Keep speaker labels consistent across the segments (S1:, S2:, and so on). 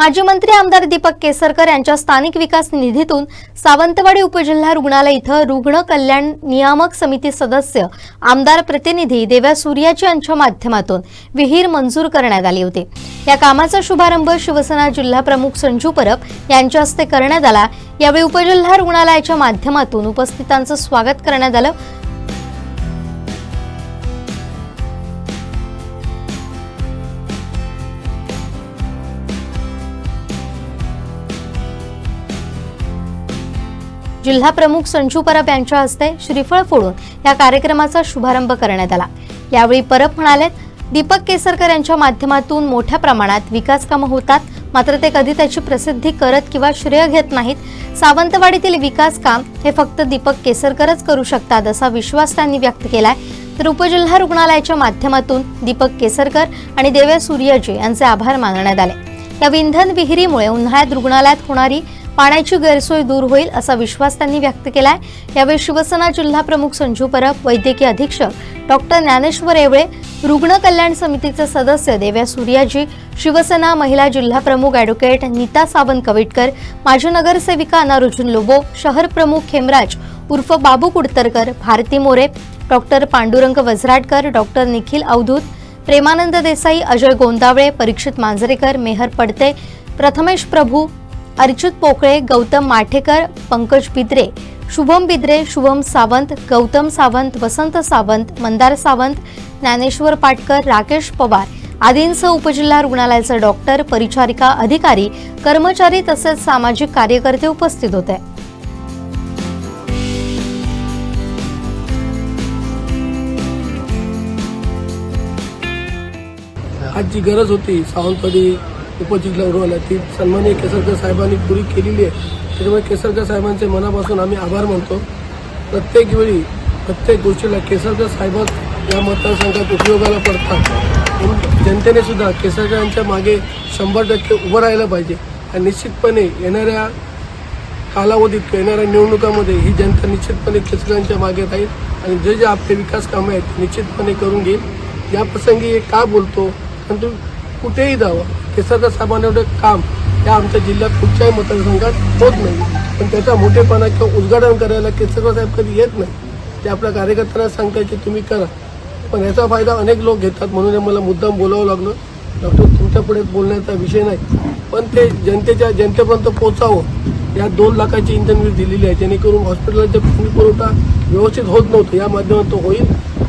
S1: माजी मंत्री आमदार दीपक केसरकर यांच्या स्थानिक विकास निधीतून सावंतवाडी उपजिल्हा रुग्णालय इथं रुग्ण कल्याण नियामक समिती सदस्य आमदार प्रतिनिधी देव्या सूर्याची यांच्या माध्यमातून विहीर मंजूर करण्यात आली होती. या कामाचा शुभारंभ शिवसेना जिल्हा प्रमुख संजू परब यांच्या हस्ते करण्यात आला. यावेळी उपजिल्हा रुग्णालयाच्या माध्यमातून उपस्थितांचं स्वागत करण्यात आलं. जिल्हा प्रमुख संजू परब यांच्या हस्ते श्रीफळ फोडून या कार्यक्रमाचा शुभारंभ करण्यात आला. यावेळी परब म्हणालेत दीपक केसरकर यांच्या माध्यमातून मोठ्या प्रमाणात विकास कामं होतात. मात्र ते कधी त्याची प्रसिद्धी करत किंवा श्रेय घेत नाहीत. सावंतवाडीतील विकास काम हे फक्त दीपक केसरकरच करू शकतात असा विश्वास त्यांनी व्यक्त केलाय. तर उपजिल्हा रुग्णालयाच्या माध्यमातून दीपक केसरकर आणि देव्या सूर्यजी यांचे आभार मानण्यात आले. या विंधन विहिरीमुळे उन्हाळ्यात रुग्णालयात होणारी पाण्याची गैरसोय दूर होईल असा विश्वास त्यांनी व्यक्त केलाय. यावेळी शिवसेना जिल्हा प्रमुख संजू परब वैद्यकीय अधीक्षक डॉक्टर ज्ञानेश्वर येवळे रुग्ण कल्याण समितीचे सदस्य देव्या सूर्याजी शिवसेना महिला जिल्हा प्रमुख ॲडव्होकेट नीता सावंत कविटकर माजी नगरसेविका अनारुजन लोबो शहर प्रमुख खेमराज उर्फ बाबू कुडतरकर भारती मोरे डॉक्टर पांडुरंग वझराटकर डॉक्टर निखिल अवधूत प्रेमानंद देसाई अजय गोंदावळे परीक्षित मांजरेकर मेहर पडते प्रथमेश प्रभू अर्चित पोकळे गौतम माठेकर पंकज बिद्रे शुभम बिद्रे शुभम सावंत गौतम सावंत वसंत सावंत मंदार सावंत ज्ञानेश्वर पाटकर राकेश पवार आदींसह उपजिल्हा रुग्णालयाचे डॉक्टर परिचारिका अधिकारी कर्मचारी तसेच सामाजिक कार्यकर्ते उपस्थित होते.
S2: आज जी गरज होती. सावंतवाडी उपजिल्हा रुग्णालयात ती सन्माननीय केसरकर साहेबांनी पुरी केलेली आहे. त्याच्यामुळे केसरकर साहेबांचे मनापासून आम्ही आभार मानतो. प्रत्येक वेळी प्रत्येक गोष्टीला केसरकर साहेब या मतदारसंघात उपयोगाला पडतात. म्हणून जनतेने सुद्धा केसरकरांच्या मागे शंभर टक्के उभं राहिलं पाहिजे. आणि निश्चितपणे येणाऱ्या कालावधीत येणाऱ्या निवडणुकामध्ये ही जनता निश्चितपणे केसरकरांच्या मागे राहील. आणि जे जे आपले विकास कामं आहेत निश्चितपणे करून घेईल. या प्रसंगी हे का बोलतो? कारण तुम्ही कुठेही जावं केसरकर साहेबांना एवढं काम या आमच्या जिल्ह्यात कुठच्याही मतदारसंघात होत नाही. पण त्याचा मोठेपणा किंवा उद्घाटन करायला केसरकर साहेब कधी येत नाही ते आपल्या कार्यकर्त्यांना सांगताय की तुम्ही करा. पण याचा फायदा अनेक लोक घेतात म्हणून मला मुद्दाम बोलावं लागलं. डॉक्टर तुमच्यापुढे बोलण्याचा विषय नाही. पण ते जनतेच्या जनतेपर्यंत पोचावं या दोन लाखाची इंधन दिलेली आहे. जेणेकरून हॉस्पिटलचा पाणी पुरवठा व्यवस्थित होत नव्हतं. या माध्यमातून होईल.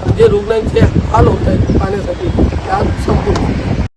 S2: जे रुग्णांचे हाल होत आहेत पाण्यासाठी ते आज संपूर्ण